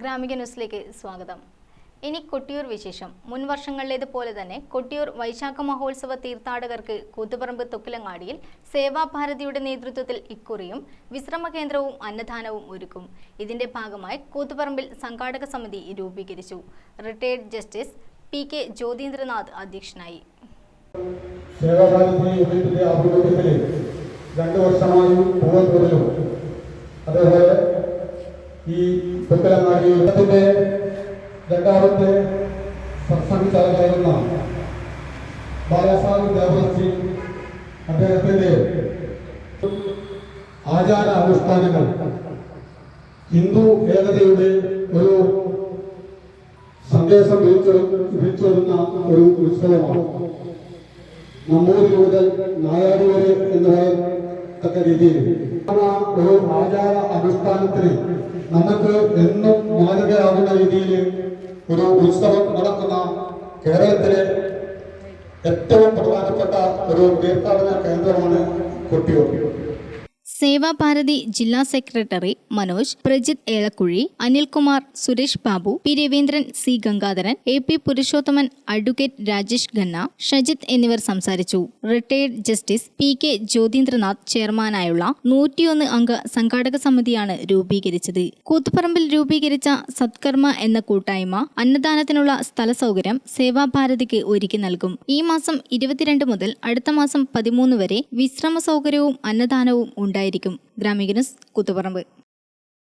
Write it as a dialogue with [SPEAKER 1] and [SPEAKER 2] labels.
[SPEAKER 1] ഗ്രാമിക ന്യൂസിലേക്ക് സ്വാഗതം. ഇനി കൊട്ടിയൂർ വിശേഷം. മുൻ വർഷങ്ങളിലേതുപോലെ തന്നെ കൊട്ടിയൂർ വൈശാഖ മഹോത്സവ തീർത്ഥാടകർക്ക് കൂത്തുപറമ്പ് തൊക്കിലങ്ങാടിയിൽ സേവാഭാരതിയുടെ നേതൃത്വത്തിൽ ഇക്കുറിയും വിശ്രമ കേന്ദ്രവും അന്നദാനവും ഒരുക്കും. ഇതിന്റെ ഭാഗമായി കൂത്തുപറമ്പിൽ സംഘാടക സമിതി രൂപീകരിച്ചു. Retired justice P K Jyothindranath അധ്യക്ഷനായി.
[SPEAKER 2] രണ്ട് വർഷമായി ഈ പുത്തലങ്ങാടി യുദ്ധത്തിന്റെ രണ്ടാമത്തെ സത്സംഗചാലകായിരുന്ന ബാലാസാഹിബ് ദേവർജി അദ്ദേഹത്തിന്റെ ആചാര അനുഷ്ഠാനങ്ങൾ ഹിന്ദു ഏകതയുടെ ഒരു സന്ദേശം വിളിച്ചു വരുന്ന ഒരു ഉത്സവമാണ്. നമ്മൂരി മുതൽ നായാടി വരെ എന്ന് പറയത്തക്ക രീതിയിൽ. ഒരു ആചാര അടിസ്ഥാനത്തിൽ നമുക്ക് എന്നും മാതൃകയാകുന്ന രീതിയിൽ ഒരു ഉത്സവം നടക്കുന്ന കേരളത്തിലെ ഏറ്റവും പ്രധാനപ്പെട്ട ഒരു തീർത്ഥാടന കേന്ദ്രമാണ് കൊട്ടിയൂർ.
[SPEAKER 1] സേവാഭാരതി ജില്ലാ secretary Manoj Prajith Elakkuzhi Anilkumar Suresh Babu P Raveendran C Gangadharan A P Purushothaman advocate Rajesh Khanna Shajith എന്നിവർ സംസാരിച്ചു. Retired justice P K Jyothindranath ചെയർമാനായുള്ള നൂറ്റിയൊന്ന് അംഗ സംഘാടക സമിതിയാണ് രൂപീകരിച്ചത്. കൂത്തുപറമ്പിൽ രൂപീകരിച്ച സത്കർമ്മ എന്ന കൂട്ടായ്മ അന്നദാനത്തിനുള്ള സ്ഥല സൗകര്യം സേവാഭാരതിക്ക് ഒരുക്കി നൽകും. ഈ മാസം ഇരുപത്തിരണ്ട് മുതൽ അടുത്ത മാസം പതിമൂന്ന് വരെ വിശ്രമ സൗകര്യവും അന്നദാനവും ഉണ്ടായിരിക്കും. ഗ്രാമിക ന്യൂസ് കൂത്തുപറമ്പ്.